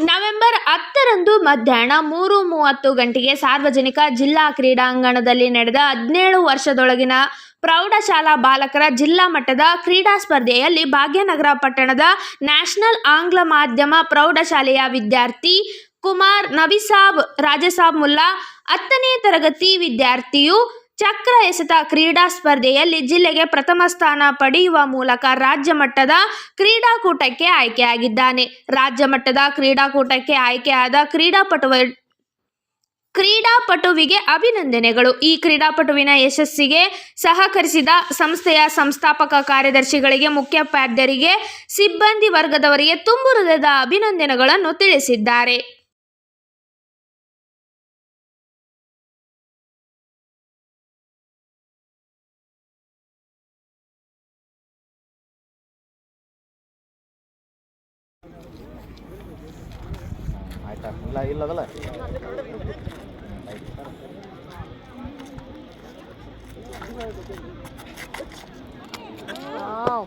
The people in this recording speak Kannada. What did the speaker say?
ನವೆಂಬರ್ ಹತ್ತರಂದು ಮಧ್ಯಾಹ್ನ ಮೂರು ಮೂವತ್ತು ಗಂಟೆಗೆ ಸಾರ್ವಜನಿಕ ಜಿಲ್ಲಾ ಕ್ರೀಡಾಂಗಣದಲ್ಲಿ ನಡೆದ ಹದಿನೇಳು ವರ್ಷದೊಳಗಿನ ಪ್ರೌಢಶಾಲಾ ಬಾಲಕರ ಜಿಲ್ಲಾ ಮಟ್ಟದ ಕ್ರೀಡಾ ಸ್ಪರ್ಧೆಯಲ್ಲಿ ಭಾಗ್ಯನಗರ ಪಟ್ಟಣದ ನ್ಯಾಷನಲ್ ಆಂಗ್ಲ ಮಾಧ್ಯಮ ಪ್ರೌಢಶಾಲೆಯ ವಿದ್ಯಾರ್ಥಿ ಕುಮಾರ್ ನವಿಸಾಬ್, ರಾಜಸಾಬ್ ಮುಲ್ಲಾ ಹತ್ತನೇ ತರಗತಿ ವಿದ್ಯಾರ್ಥಿಯು ಚಕ್ರ ಎಸೆತ ಕ್ರೀಡಾ ಸ್ಪರ್ಧೆಯಲ್ಲಿ ಜಿಲ್ಲೆಗೆ ಪ್ರಥಮ ಸ್ಥಾನ ಪಡೆಯುವ ಮೂಲಕ ರಾಜ್ಯ ಮಟ್ಟದ ಕ್ರೀಡಾಕೂಟಕ್ಕೆ ಆಯ್ಕೆಯಾಗಿದ್ದಾನೆ. ರಾಜ್ಯ ಮಟ್ಟದ ಕ್ರೀಡಾಕೂಟಕ್ಕೆ ಆಯ್ಕೆಯಾದ ಕ್ರೀಡಾಪಟುವ ಕ್ರೀಡಾಪಟುವಿಗೆ ಅಭಿನಂದನೆಗಳು. ಈ ಕ್ರೀಡಾಪಟುವಿನ ಯಶಸ್ಸಿಗೆ ಸಹಕರಿಸಿದ ಸಂಸ್ಥೆಯ ಸಂಸ್ಥಾಪಕ ಕಾರ್ಯದರ್ಶಿಗಳಿಗೆ ಮುಖ್ಯೋಪಾಧ್ಯರಿಗೆ ಸಿಬ್ಬಂದಿ ವರ್ಗದವರಿಗೆ ತುಂಬು ಹೃದಯದ ಅಭಿನಂದನೆಗಳನ್ನು ತಿಳಿಸಿದ್ದಾರೆ. ಆಯ್ತಾ ಇಲ್ಲ ಇಲ್ಲದಲ್ಲ Wow.